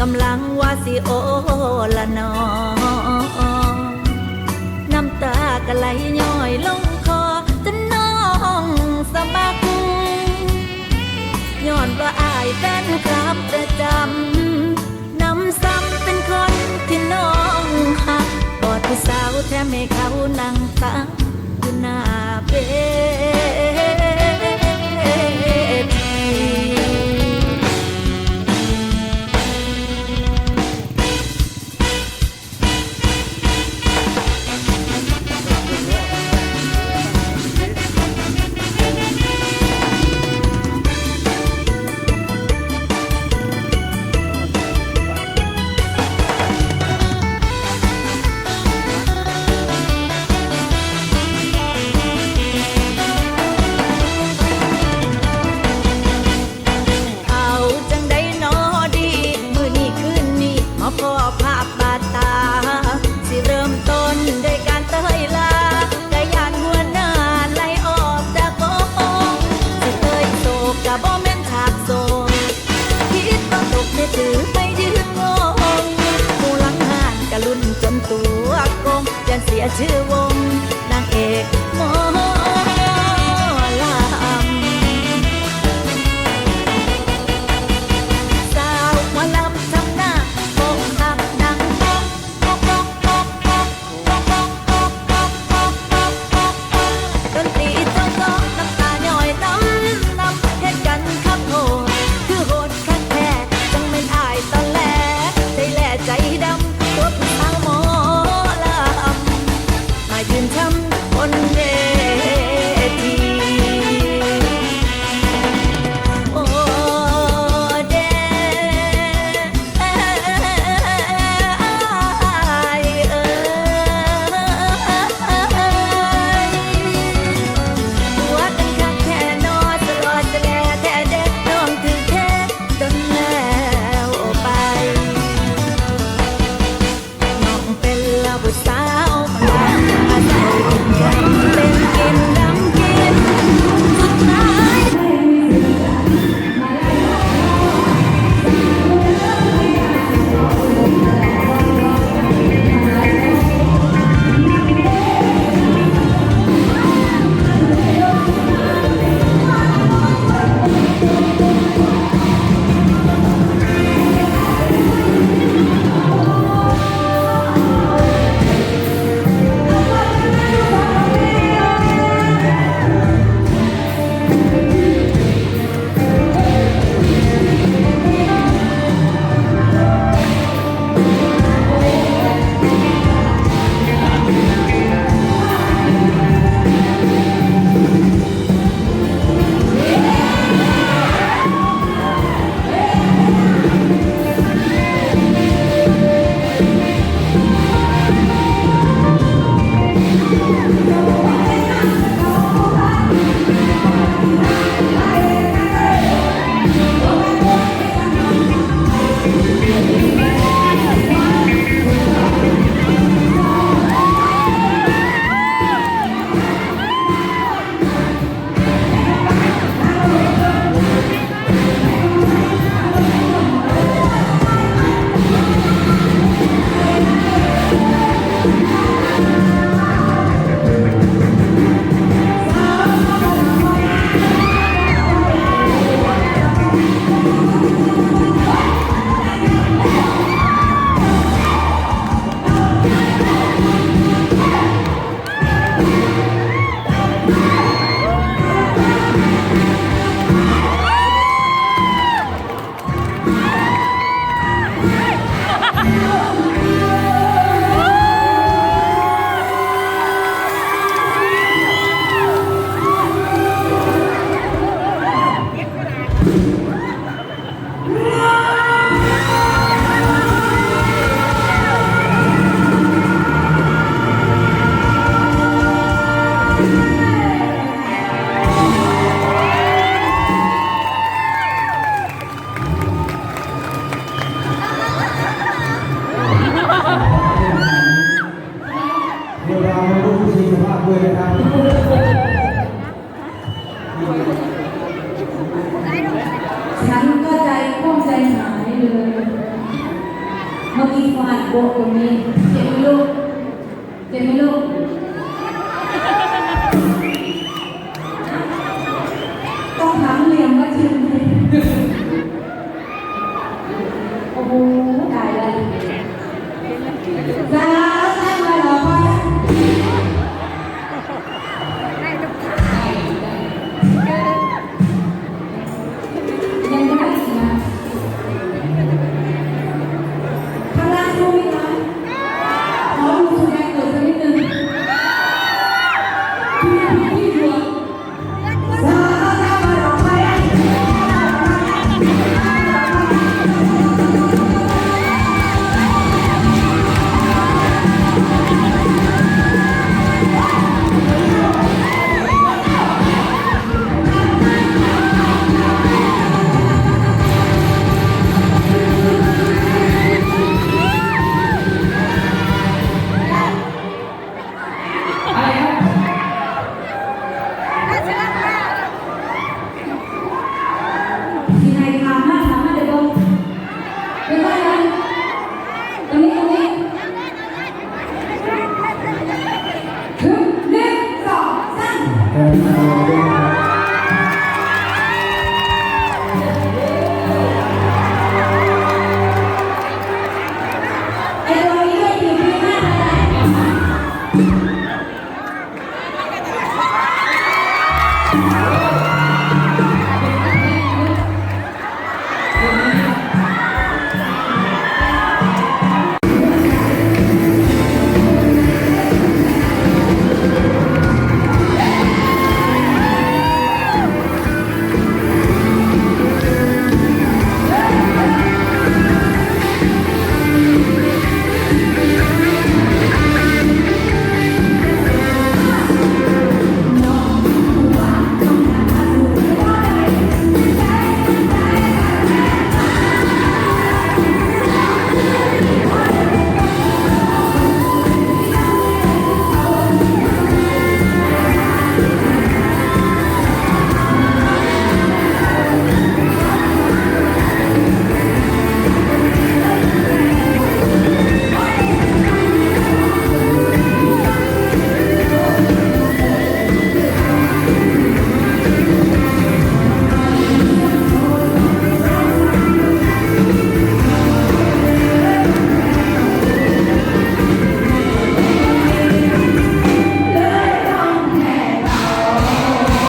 กำลังว่าสิโอละนองน้ำตากะไหลย่อยลงคอจนน้องสะบากุย้อนว่าอายแฟนครับประจ มยันเสียชื่อวงนางเอก เมื่อกี้